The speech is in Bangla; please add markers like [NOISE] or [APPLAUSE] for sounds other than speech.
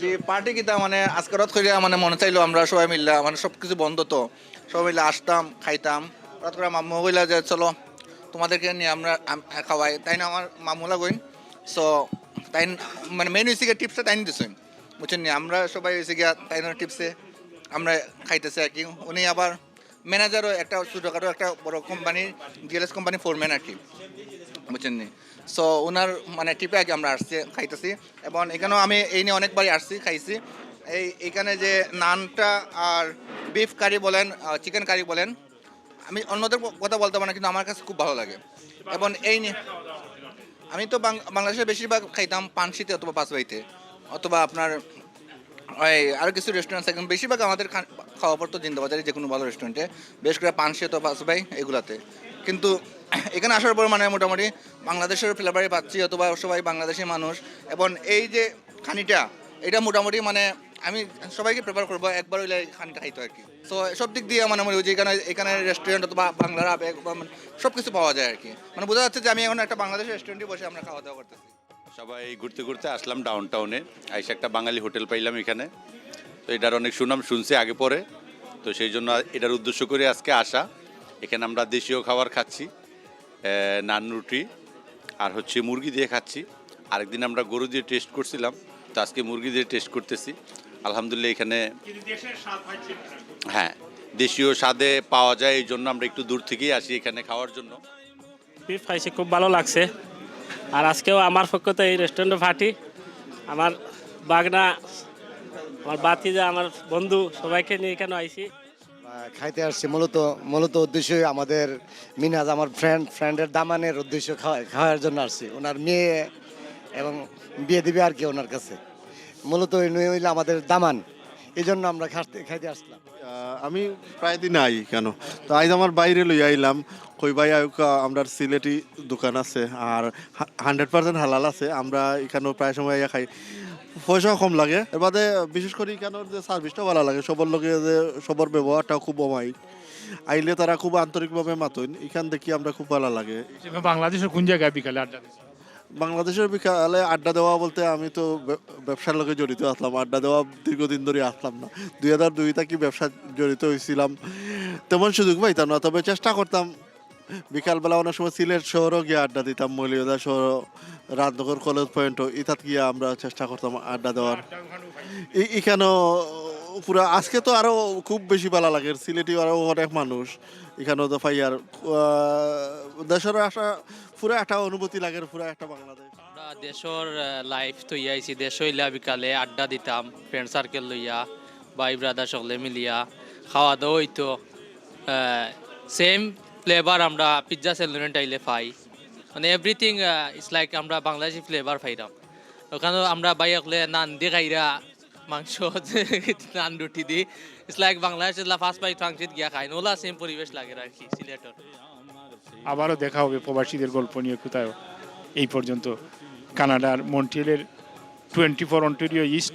যে পার্টি কিতা মানে আজকে করে মানে মনে চাইলো আমরা সবাই মিললা মানে সব কিছু বন্ধ তো। সবাই মিলে আসতাম, খাইতাম। রাত করে মাম্মু কইলা যে, চলো, তোমাদেরকে নিয়ে আমরা খাওয়াই। তাই না আমার মামুলা কইন সো তাই মানে মেন হয়েছে গিয়ে টিপসটা তাই দিছেন বুঝছেন নি? আমরা সবাই হয়েছে গিয়া তাই না টিপসে আমরা খাইতেছি আর কি। উনি আবার ম্যানেজারও একটা ছোটোখাটো একটা বড় কোম্পানি ডিএলএস কোম্পানি ফোরম্যান আর কি। বুঝছেন নি সো ওনার মানে টিপে আগে আমরা আসছি, খাইতেছি। এবং এখানেও আমি এই নিয়ে অনেকবারই আসছি, খাইছি। এই, এখানে যে নানটা আর বিফ কারি বলেন চিকেন কারি বলেন, আমি অন্যদের কথা বলতে পারি না, কিন্তু আমার কাছে খুব ভালো লাগে। এবং এই নিয়ে আমি তো বাংলাদেশে বেশিরভাগ খাইতাম পানশিতে অথবা পাঁচবাইতে অথবা আপনার ওই আরও কিছু রেস্টুরেন্ট আছে বেশিরভাগ আমাদের খাওয়া পড়তো জিন্দাবাজারে যে কোনো ভালো রেস্টুরেন্টে বেশ করে পানশি অথবা পাঁচবাই এগুলাতে। কিন্তু এখানে আসার পর মানে মোটামুটি বাংলাদেশের ফ্লেভারই পাচ্ছি অথবা সবাই বাংলাদেশি মানুষ। এবং এই যে খানিটা, এটা মোটামুটি মানে আমি সবাইকে প্রেফার করব, একবার হইলে খানিটা খাইতে আর কি। তো সব দিক দিয়ে মানে মনে হয় যে এখানে এখানে রেস্টুরেন্ট অথবা বাংলার আবেগ মানে সব কিছু পাওয়া যায় আর কি। মানে বোঝা যাচ্ছে যে আমি এখন একটা বাংলাদেশের রেস্টুরেন্টে বসে আমরা খাওয়া দাওয়া করতেছি। সবাই ঘুরতে ঘুরতে আসলাম ডাউন টাউনে আইসে একটা বাঙালি হোটেল পাইলাম এখানে। তো এটার অনেক সুনাম শুনছি আগে পরে। তো সেই জন্য এটার উদ্দেশ্য করে আজকে আসা। এখানে আমরা দেশীয় খাবার খাচ্ছি নান রুটি, আর হচ্ছে মুরগি দিয়ে খাচ্ছি। আরেকদিন আমরা গরু দিয়ে টেস্ট করছিলাম, তো আজকে মুরগি দিয়ে টেস্ট করতেছি। আলহামদুলিল্লাহ এখানে হ্যাঁ দেশীয় স্বাদে পাওয়া যায়, এই জন্য আমরা একটু দূর থেকেই আসি এখানে খাওয়ার জন্য। বিফ খাইছি, খুব ভালো লাগছে। আর আজকেও আমার পক্ষতে এই রেস্টুরেন্টে ফাটি আমার বাগনা, আমার বাতিজা, আমার বন্ধু, সবাইকে নিয়ে এখানে আইছি। খাইতে আসছি। মূলত মূলত উদ্দেশ্য আমাদের মিনাজ আমার ফ্রেন্ড ফ্রেন্ডের দামানের উদ্দেশ্য খাওয়া খাওয়ার জন্য আসছি। ওনার মেয়ে এবং বিয়ে দিবে আর কি ওনার কাছে। মূলত মেয়ে হইলে আমাদের দামান। এই জন্য আমরা খাইতে খাইতে আসলাম। আমি প্রায় দিন আই কেন? তো আজ আমার বাইরে লই আইলাম। কই ভাই আমরা সিলেটি দোকান আছে আর হান্ড্রেড পার্সেন্ট হালাল আছে। আমরা এখানেও প্রায় সময় খাই। পয়সাও কম লাগে। এর বাদে বিশেষ করে এখানের যে সার্ভিসটাও ভালো লাগে। সবার লগে যে সবার ব্যবহারটাও খুব অমায়িক। আইলে তারা খুব আন্তরিকভাবে মাতইন। এখান দেখি আমরা খুব ভালো লাগে। বাংলাদেশের কোন জায়গায় বিকালে আড্ডা? বাংলাদেশের বিকালে আড্ডা দেওয়া বলতে আমি তো ব্যবসার লগে জড়িত আসলাম আড্ডা দেওয়া দীর্ঘদিন ধরে আসলাম না। দুই হাজার দুই থেকে ব্যবসা জড়িত হয়েছিলাম তেমন সুযোগ পাইতাম না। তবে চেষ্টা করতাম বিকালবেলা অনেক সময় সিলেট শহরও গিয়ে আড্ডা দিতাম মৌলিবাদা শহর রাজনগর কলেজ পয়েন্ট ইতাত গিয়ে আমরা চেষ্টা করতাম আড্ডা দেওয়ার। এখানেও পুরা, আজকে তো আরও খুব বেশি ভালো লাগে সিলেটি আরও অনেক মানুষ। এখানেও তো ফাইয়ার দেশের আসা পুরো একটা অনুভূতি লাগে, পুরো একটা বাংলাদেশ। দেশর লাইফ তো আইছি, দেশ হইলা বিকালে আড্ডা দিতাম ফ্রেন্ড সার্কেল লইয়া ভাই ব্রাদার সকলে মিলিয়া খাওয়া দাওয়া হইতো সেম ফ্লেভার আমরা পিৎজা সেলুরেন্ট আইলে পাই। মানে এভরিথিং ইটস লাইক আমরা বাংলাদেশি ফ্লেভার পাইলাম ওখানে আমরা ভাই সকলে নান দিয়ে খাইরা মাংস, [LAUGHS] নান রুটি দি। ইটস লাইক বাংলাদেশের ফার্স্ট বাইট ফাংশন গিয়া খাই নোলা সেম পরিবেশ লাগে আর কি, সিলেটর। আবারও দেখা হবে প্রবাসীদের গল্প নিয়ে কোথাও এই পর্যন্ত কানাডার মন্ট্রিয়েলের টোয়েন্টি ফোর অন্টেরিও ইস্ট